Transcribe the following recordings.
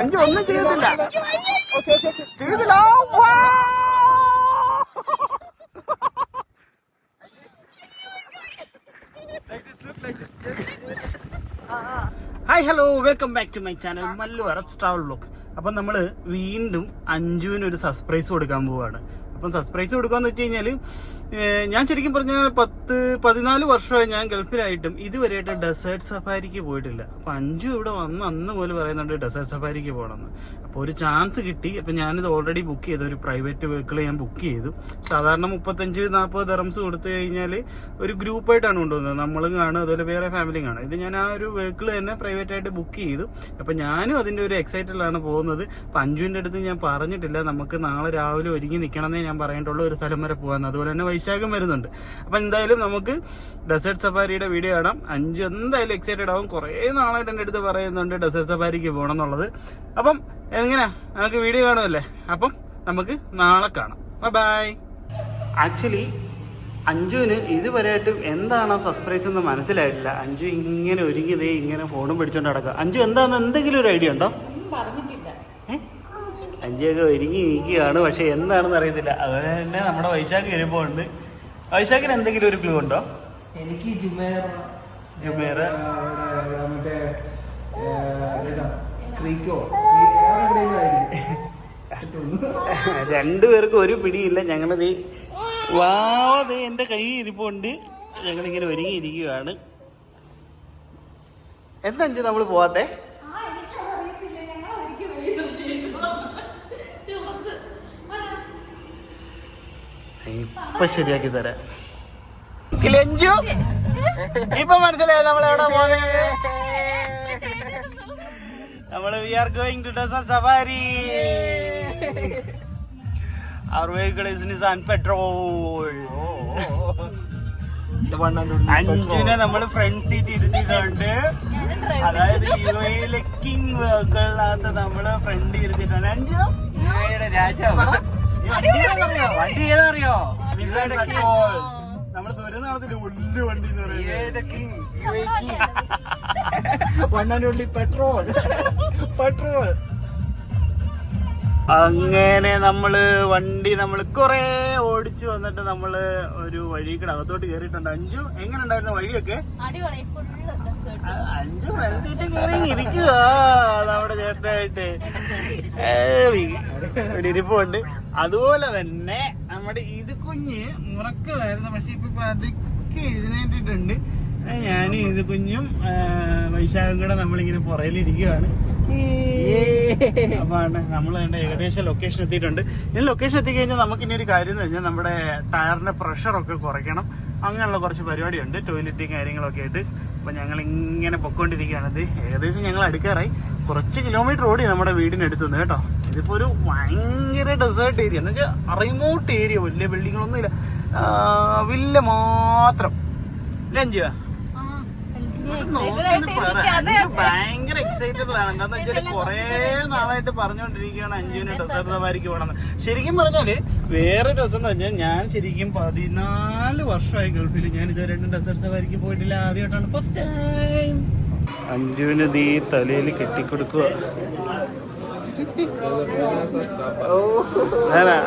അഞ്ചു ഒന്നും ചെയ്തില്ല. ചെയ്തില്ല! Hi hello welcome back to my channel Mallu Arab travel blog അപ്പം നമ്മൾ വീണ്ടും അഞ്ജുവിന് ഒരു സർപ്രൈസ് കൊടുക്കാൻ പോവാണ്. അപ്പം സസ്പ്രൈസ് കൊടുക്കാന്ന് വെച്ച് കഴിഞ്ഞാൽ ഞാൻ ശരിക്കും പറഞ്ഞാൽ പത്ത് പതിനാല് വർഷമായി ഞാൻ ഗൾഫിലായിട്ടും ഇതുവരെയായിട്ട് ഡെസേർട്ട് സഫാരിക്ക് പോയിട്ടില്ല. അപ്പം അഞ്ചു ഇവിടെ വന്ന് അന്ന് പോലെ പറയുന്നുണ്ട് ഡെസേർട്ട് സഫാരിക്ക് പോകണമെന്ന് അപ്പോൾ ഒരു ചാൻസ് കിട്ടി. അപ്പം ഞാനിത് ഓൾറെഡി ബുക്ക് ചെയ്തു. ഒരു പ്രൈവറ്റ് വെഹിക്കിൾ ഞാൻ ബുക്ക് ചെയ്തു. സാധാരണ മുപ്പത്തഞ്ച് നാൽപ്പത് ദറംസ് കൊടുത്തു കഴിഞ്ഞാൽ ഒരു ഗ്രൂപ്പായിട്ടാണ് കൊണ്ടുവന്നത്. നമ്മളും കാണും അതുപോലെ വേറെ ഫാമിലിയും കാണും. ഇത് ഞാൻ ആ ഒരു വെഹിക്കിൾ തന്നെ പ്രൈവറ്റ് ആയിട്ട് ബുക്ക് ചെയ്തു. അപ്പം ഞാനും അതിന്റെ ഒരു എക്സൈറ്റഡിലാണ് പോകുന്നത്. അപ്പം അഞ്ചുവിന്റെ അടുത്ത് ഞാൻ പറഞ്ഞിട്ടില്ല. നമുക്ക് നാളെ രാവിലെ ഒരുങ്ങി നിൽക്കണമെന്നേ ഞാൻ പറയേണ്ടുള്ളൂ ഒരു സ്ഥലം വരെ പോകാൻ അതുപോലെ തന്നെ വൈശാഖം വരുന്നുണ്ട്. അപ്പം എന്തായാലും നമുക്ക് ഡെസേർട്ട് സഫാരിയുടെ വീഡിയോ കാണാം. അഞ്ച് എന്തായാലും എക്സൈറ്റഡ് ആവും. കുറേ നാളായിട്ട് എന്റെ അടുത്ത് പറയുന്നുണ്ട് ഡെസേർട്ട് സഫാരിക്ക് പോകണം എന്നുള്ളത്. അപ്പം എങ്ങനെയാ? നമുക്ക് വീഡിയോ കാണുമല്ലേ അപ്പം നമുക്ക് നാളെ കാണാം. ബൈ ആക്ച്വലി അഞ്ജുവിന് ഇതുവരെയായിട്ടും എന്താണ് സസ്പ്രൈസ് എന്ന് മനസ്സിലായിട്ടില്ല. അഞ്ജു ഇങ്ങനെ ഒരുങ്ങിയതേ ഇങ്ങനെ ഫോണും പിടിച്ചോണ്ട് നടക്കുക അഞ്ജു എന്താന്ന് എന്തെങ്കിലും ഒരു ഐഡിയ ഉണ്ടോ? അഞ്ജുവൊക്കെ ഒരുങ്ങി ഇരിക്കുകയാണ്. പക്ഷെ എന്താണെന്ന് അറിയത്തില്ല. അതുപോലെ തന്നെ നമ്മുടെ വൈശാഖ് വരുമ്പോൾ ഉണ്ട് വൈശാഖിന് എന്തെങ്കിലും ഒരു ക്ലൂ ഉണ്ടോ? എനിക്ക് ജുമേറ. ജുമേറ. ഇവിടെ മറ്റേ ഏതാ? ക്രീക്കോ? രണ്ടുപേർക്കും ഒരു പിടിയില്ല. ഞങ്ങളത് വാവതേ എന്റെ കൈ ഇരിപ്പുണ്ട്. ഞങ്ങളിങ്ങനെ ഒരുങ്ങിയിരിക്കുകയാണ് എന്താ നമ്മൾ പോവാത്തെ? ഇപ്പൊ ശരിയാക്കി തരാം കിലഞ്ചു ഇപ്പൊ മനസ്സിലായോ നമ്മൾ എവിടെ പോകുന്നത് നമ്മൾ we are going to desert safari our vehicle is Nissan Patrol. അഞ്ചിനെ നമ്മൾ ഫ്രണ്ട് സീറ്റ് ഇരുത്തിയിട്ടുണ്ട്. അതായത് യു എയിലെ കിങ് വെഹിക്കിളിനകത്ത് നമ്മൾ ഫ്രണ്ട് ഇരുത്തിയിട്ടുണ്ട്. അഞ്ചു? രാജാവ്. വണ്ടി ഏതറിയോ നമ്മൾ പെട്രോൾ നമ്മൾ ദുരിതത്തിൽ വലിയ വണ്ടി എന്ന് പറയുന്നത്? പെട്രോൾ. പെട്രോൾ. അങ്ങനെ നമ്മൾ വണ്ടി നമ്മൾ കുറെ ഓടിച്ചു വന്നിട്ട് നമ്മൾ ഒരു വഴി കൂടെ അകത്തോട്ട് കേറിയിട്ടുണ്ട്. അഞ്ചു എങ്ങനെ ഉണ്ടായിരുന്നു വഴിയൊക്കെ അഞ്ചു ഫ്രണ്ട് സീറ്റ് കയറി ഇരിക്കുക നമ്മുടെ ചേട്ടനായിട്ട്. ഇവിടെ ഇരിപ്പുണ്ട്. അതുപോലെ തന്നെ നമ്മുടെ ഇത് കുഞ്ഞ് മുറക്കുമായിരുന്നു പക്ഷെ ഇപ്പൊ പതുക്കെ എഴുന്നേറ്റിട്ടുണ്ട്. ഞാനും ഇത് കുഞ്ഞും വൈശാഖം കൂടെ നമ്മളിങ്ങനെ പുറയിലിരിക്കുകയാണ് അപ്പൊ നമ്മൾ വേണ്ട ഏകദേശം ലൊക്കേഷൻ എത്തിയിട്ടുണ്ട്. ഇനി ലൊക്കേഷൻ എത്തിക്കഴിഞ്ഞാൽ നമുക്ക് ഇനി ഒരു കാര്യം എന്ന് കഴിഞ്ഞാൽ നമ്മുടെ ടയറിന്റെ പ്രഷറൊക്കെ കുറയ്ക്കണം. അങ്ങനെയുള്ള കുറച്ച് പരിപാടിയുണ്ട്. ടോയ്ലറ്റും കാര്യങ്ങളൊക്കെ ആയിട്ട്. അപ്പൊ ഞങ്ങൾ ഇങ്ങനെ പൊക്കോണ്ടിരിക്കുകയാണ്. ഇത് ഏകദേശം ഞങ്ങൾ അടുക്കാറായി. കുറച്ച് കിലോമീറ്റർ ഓടി നമ്മുടെ വീടിനടുത്തുനിന്ന് കേട്ടോ. ഇതിപ്പോ ഒരു ഭയങ്കര ഡെസേർട്ട് ഏരിയ എന്ന് വെച്ചാൽ റിമോട്ട് ഏരിയ വലിയ ബിൽഡിങ്ങുകളൊന്നുമില്ല വില്ല മാത്രം. ലഞ്ചുവാ ഭയങ്കര എക്സൈറ്റഡ് ആണ്. എന്താന്ന് വെച്ചാൽ കൊറേ നാളായിട്ട് പറഞ്ഞുകൊണ്ടിരിക്കുകയാണ് അഞ്ജുവിന് ഡെസേർട്ട് സവാരിക്ക് പോകണമെന്ന്. ശരിക്കും പറഞ്ഞാൽ വേറെ രസം എന്ന് വെച്ചാൽ ഞാൻ ശരിക്കും പതിനാല് വർഷമായി ഗൾഫിൽ ഞാൻ ഇതുവരെ ഡെസേർട്ട് സവാരിക്ക് പോയിട്ടില്ല. ആദ്യമായിട്ടാണ്. ഫസ്റ്റ് ടൈം അഞ്ജുവിന് ഈ തലയിൽ കെട്ടിക്കൊടുക്കുക.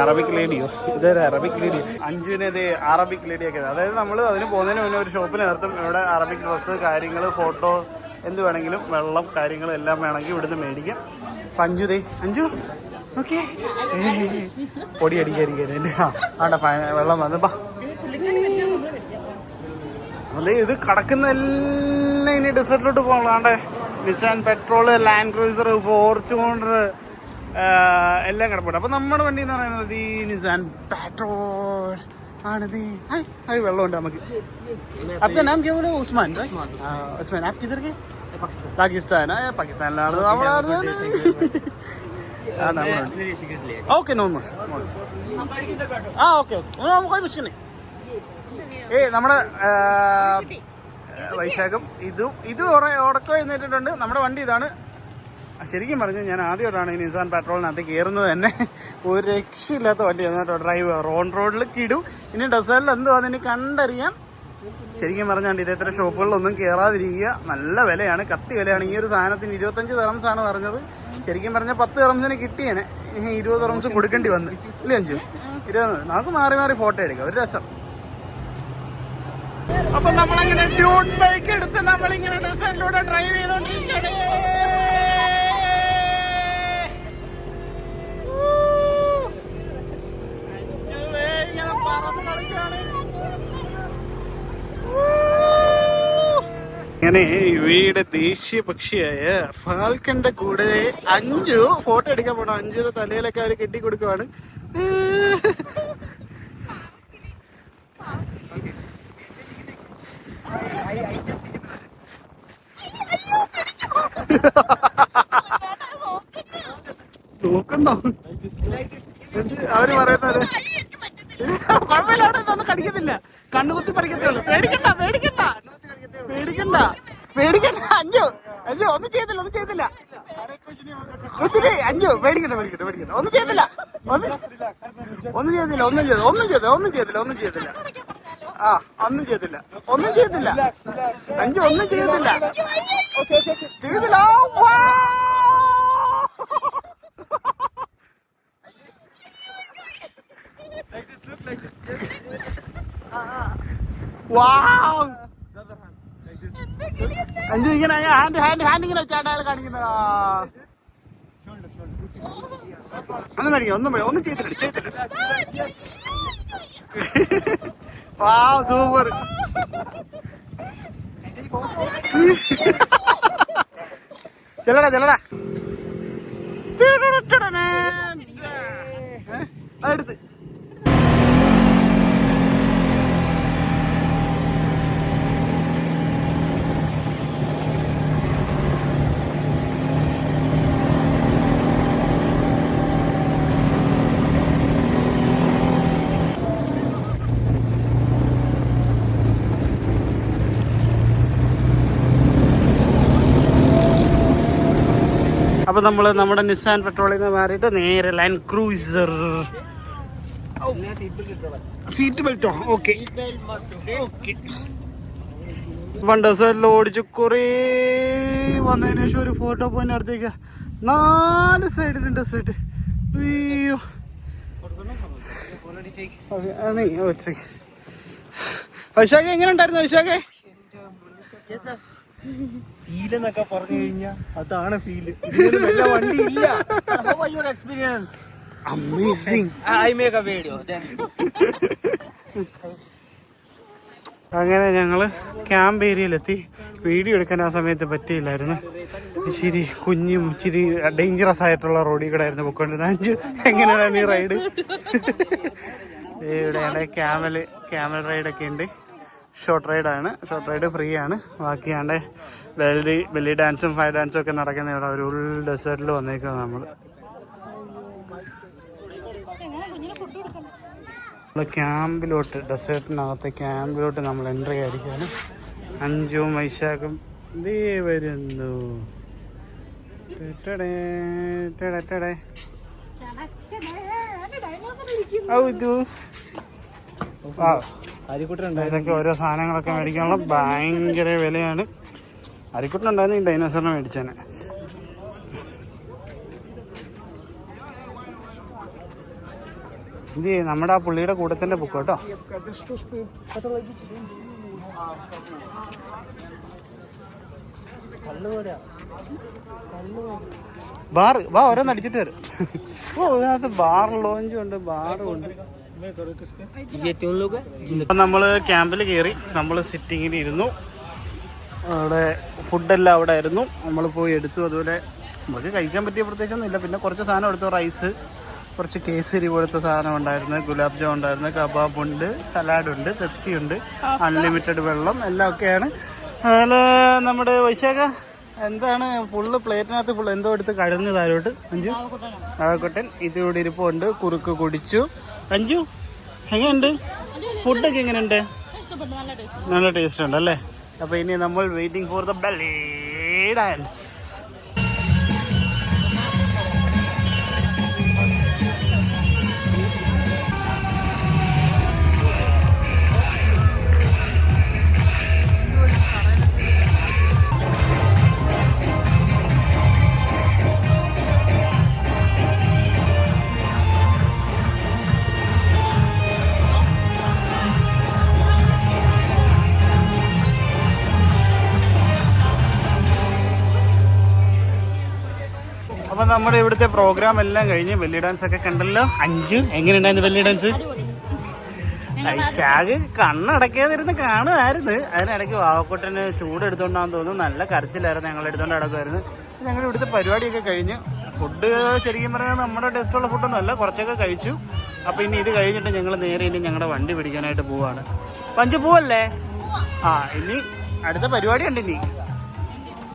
അറബിക് ലേഡിയോ ഇതൊരു? അറബിക് ലേഡിയോ അഞ്ജുവിന് ഇത് അറബിക് ലേഡിയൊക്കെ അതായത് നമ്മൾ അതിന് പോകുന്നതിന് മുന്നേ ഒരു ഷോപ്പിൽ നിർത്തും. ഇവിടെ അറബിക് ഡ്രസ്സ് കാര്യങ്ങൾ ഫോട്ടോ എന്ത് വേണമെങ്കിലും വെള്ളം കാര്യങ്ങൾ എല്ലാം വേണമെങ്കിൽ ഇവിടുന്ന് മേടിക്കാം. അപ്പൊ അഞ്ജു ദേ. അഞ്ജു പൊടി അടിക്കാതിരിക്കാൻ ആണ്ട വെള്ളം വന്നപ്പാ അതെ ഇത് കടക്കുന്ന എല്ലാം ഇനി ഡെസേർട്ടിലോട്ട് പോകണേ Nissan petrol Land Cruiser Fortuner എല്ലാം കിടപ്പുണ്ട് അപ്പൊ നമ്മുടെ വണ്ടി എന്ന് പറയുന്നത് ഈ നിസാൻ പെട്രോൾ ആണിത് ഹായ് ഹായ് വെള്ളമുണ്ട് നമുക്ക് आपका नाम क्या बोले उस्मान right? हाँ, उस्मान आप किधर के പാകിസ്ഥാൻ പാകിസ്ഥാനിലാണ് നമ്മുടെ ഓക്കെ നോ ആ ഓക്കെ ഓക്കെ कोई मुश्किल नहीं ഏ നമ്മുടെ ആ, വൈശാഖം ഇതും ഇത് ഉടക്കം എഴുന്നേറ്റിട്ടുണ്ട്. നമ്മുടെ വണ്ടി ഇതാണ്. ശരിക്കും പറഞ്ഞു ഞാൻ ആദ്യമായിട്ടാണ് ഈ നിസാൻ പെട്രോളിനകത്ത് കയറുന്നത് തന്നെ. ഒരു രക്ഷയില്ലാത്ത വണ്ടിയാണ് കേട്ടോ ഡ്രൈവ് റോൺ റോഡിൽ കിടും. ഇനി ഡെസേർട്ടിൽ എന്തോ അതിന് കണ്ടറിയാം. ശരിക്കും പറഞ്ഞാണ്ട് ഇതേത്ര ഷോപ്പുകളിലൊന്നും കയറാതിരിക്കുക നല്ല വിലയാണ് കത്തി വിലയാണ്. ഈ ഒരു സാധനത്തിന് ഇരുപത്തഞ്ച് തെറംസ് ആണ് പറഞ്ഞത്. ശരിക്കും പറഞ്ഞ പത്ത് തെറംസിന് കിട്ടിയേനെ. ഇരുപത് തെറംസ് കൊടുക്കേണ്ടി വന്നു. ഇല്ലേ അഞ്ചു ഇരുപത് നമുക്ക് മാറി മാറി ഫോട്ടോ എടുക്കാം. ഒരു രസം. അപ്പൊ നമ്മളിങ്ങനെ ഡ്യൂൺ ബൈക്ക് എടുത്ത് നമ്മളിങ്ങനെ ഡെസേർട്ടിലൂടെ ഡ്രൈവ് ചെയ്തോണ്ടിരിക്കണേ ഇങ്ങനെ അങ്ങനെ ഇവയുടെ ദേശീയ പക്ഷിയായ ഫാൽക്കന്റെ കൂടെ അഞ്ചു ഫോട്ടോ എടുക്കാൻ പോണം. അഞ്ചു തലയിലൊക്കെ കെട്ടി നോക്കുന്നോ? അവർ പറയുന്നത് കുഴപ്പമില്ല അവിടെ ഇതൊന്നും കടിക്കത്തില്ല കണ്ണുകുത്തി പറിക്കത്തേ ഉള്ളൂ. പേടിക്കണ്ട പേടിക്കണ്ട. പേടിക്കണ്ട. പേടിക്കണ്ട. അഞ്ചു അഞ്ചു ഒന്നും ചെയ്തില്ല ഒന്നും ചെയ്തില്ല കൊച്ചിനെ അഞ്ചു പേടിക്കണ്ട പേടിക്കണ്ട പേടിക്കണ്ട. ഒന്നും ചെയ്തില്ല ഒന്നും ഒന്നും ചെയ്തില്ല ഒന്നും ചെയ്തില്ല ഒന്നും ചെയ്തില്ല ഒന്നും ചെയ്തില്ല ഒന്നും ചെയ്തില്ല ആ ഒന്നും ചെയ്തില്ല. ഒന്നും ചെയ്തില്ല. അഞ്ചു ഒന്നും ചെയ്തില്ല. ചെയ്തില്ല. അഞ്ചു ഇങ്ങനെ ഹാൻഡ് ഹാൻഡ് ഹാൻഡ് ഇങ്ങനെ വെച്ചാണ് അയാൾ കാണിക്കുന്നതാ. ഒന്നും മേടിക്കാം ഒന്നും ഒന്നും ചെയ്തിട്ടില്ല ചെയ്തില്ല. வா சூப்பர். செல்லடா செல்லடா. അപ്പൊ നമ്മൾ നമ്മുടെ നിസാൻ പെട്രോളിൽ നിന്ന് മാറിയിട്ട് നേരെ ലൈൻ ക്രൂസർ സീറ്റ് ബെൽറ്റോ ഓക്കെ ഓക്കെ ഡെസേർട്ടിൽ ഓടിച്ച് കുറേ വന്നതിന് ശേഷം ഒരു ഫോട്ടോ പോയിന്റ് അടുത്തേക്ക്. നാല് സൈഡിലുണ്ട് ഡെസേർട്ട് അയ്യോ. ശരി. എങ്ങനെ ഉണ്ടായിരുന്നു വൈശാഖേ ഫീൽ എന്നൊക്കെ പറഞ്ഞു കഴിഞ്ഞാ അതാണ് ഫീൽ. വണ്ടി ഇല്ല experience amazing I make a video അങ്ങനെ ഞങ്ങൾ ക്യാമ്പ് ഏരിയയിലെത്തി വീഡിയോ എടുക്കാൻ ആ സമയത്ത് പറ്റിയില്ലായിരുന്നു. ഇച്ചിരി കുഞ്ഞും ഇച്ചിരി ഡേഞ്ചറസ് ആയിട്ടുള്ള റോഡിൽ കൂടെ ആയിരുന്നു പൊക്കോണ്ടിരുന്നത് അഞ്ചു എങ്ങനെയാണ് ഈ റൈഡ് ഇവിടെയാണ് ക്യാമൽ ക്യാമൽ റൈഡൊക്കെ ഉണ്ട്. ഷോർട്ട് റൈഡാണ് ഷോർട്ട് റൈഡ് ഫ്രീ ആണ്. ബാക്കിയാണ്ട് വെള്ളി വെള്ളി ഡാൻസും ഫയർ ഡാൻസും ഒക്കെ നടക്കുന്ന ഇവിടെ ഒരു ഡെസേർട്ടിൽ വന്നേക്കുക നമ്മൾ നമ്മൾ ക്യാമ്പിലോട്ട് ഡെസേർട്ടിനകത്തെ ക്യാമ്പിലോട്ട് നമ്മൾ എൻട്രി ആയിരിക്കാണ് അഞ്ചും വൈശാഖും ദേ വരുന്നു. ഔ, ഇത്. ആ, ഇതൊക്കെ ഓരോ സാധനങ്ങളൊക്കെ മേടിക്കാനുള്ള ഭയങ്കര വിലയാണ്. അരിക്കുട്ടനുണ്ടായിരുന്നു ഈ ഡൈനോസറിനെ മേടിച്ചേനെ. ഇത് നമ്മുടെ ആ പുള്ളിയുടെ കൂട്ടത്തിന്റെ ബുക്ക് കേട്ടോ. ബാർ വാ ഓരോന്ന് അടിച്ചിട്ട് വരും. ഓ ഇതിനകത്ത് ബാർ ലോഞ്ചും ഉണ്ട് ബാറും ഉണ്ട്. അപ്പം നമ്മൾ ക്യാമ്പിൽ കയറി നമ്മൾ സിറ്റിങ്ങിൽ ഇരുന്നു. അവിടെ ഫുഡെല്ലാം അവിടെ ആയിരുന്നു. നമ്മൾ പോയി എടുത്തു. അതുപോലെ നമുക്ക് കഴിക്കാൻ പറ്റിയ പ്രത്യേകിച്ചൊന്നും ഇല്ല. പിന്നെ കുറച്ച് സാധനം എടുത്തു. റൈസ് കുറച്ച് കേസരി പോലത്തെ സാധനം ഉണ്ടായിരുന്നു. ഗുലാബ് ജാം ഉണ്ടായിരുന്നു. കബാബ് ഉണ്ട് സലാഡ് ഉണ്ട് പെപ്സി ഉണ്ട് അൺലിമിറ്റഡ് വെള്ളം എല്ലാം ഒക്കെയാണ്. അതിൽ നമ്മുടെ വൈശാഖ എന്താണ് ഫുള്ള് പ്ലേറ്റിനകത്ത് ഫുള്ള് എന്തോ എടുത്ത് കടന്നു താരോട്ട് അഞ്ചു ആകട്ടൻ ഇതിവിടെ ഇരിപ്പുണ്ട്. കുറുക്ക് കുടിച്ചു. അഞ്ചു എങ്ങനെയുണ്ട്? ഫുഡൊക്കെ എങ്ങനെയുണ്ട്? നല്ല ടേസ്റ്റ് ഉണ്ട് അല്ലേ അപ്പൊ ഇനി നമ്മൾ waiting for the belly dance നമ്മുടെ ഇവിടുത്തെ പ്രോഗ്രാം എല്ലാം കഴിഞ്ഞ് വെല്ലി ഡാൻസ് ഒക്കെ കണ്ടല്ലോ. അഞ്ചു. എങ്ങനെയുണ്ടായിരുന്നു വെല്ലി ഡാൻസ് ഐഷാഗ് കണ്ണടക്കാതിരുന്ന് കാണുമായിരുന്നു. അതിനിടയ്ക്ക് വാവക്കുട്ടന് ചൂടെടുത്തോണ്ടാന്ന് തോന്നുന്നു. നല്ല കരച്ചിലായിരുന്നു ഞങ്ങൾ എടുത്തോണ്ട് നടക്കുമായിരുന്നു ഞങ്ങൾ ഇവിടുത്തെ പരിപാടിയൊക്കെ കഴിഞ്ഞ്. ഫുഡ് ശരിക്കും പറഞ്ഞാൽ നമ്മുടെ ടേസ്റ്റുള്ള ഫുഡൊന്നും അല്ല കുറച്ചൊക്കെ കഴിച്ചു. അപ്പൊ ഇനി ഇത് കഴിഞ്ഞിട്ട് ഞങ്ങൾ നേരെ ഇനി ഞങ്ങളുടെ വണ്ടി പിടിക്കാനായിട്ട് പോവാണ്. പഞ്ചു പോവല്ലേ? ആ ഇനി അടുത്ത പരിപാടി ഉണ്ട് ഇനി.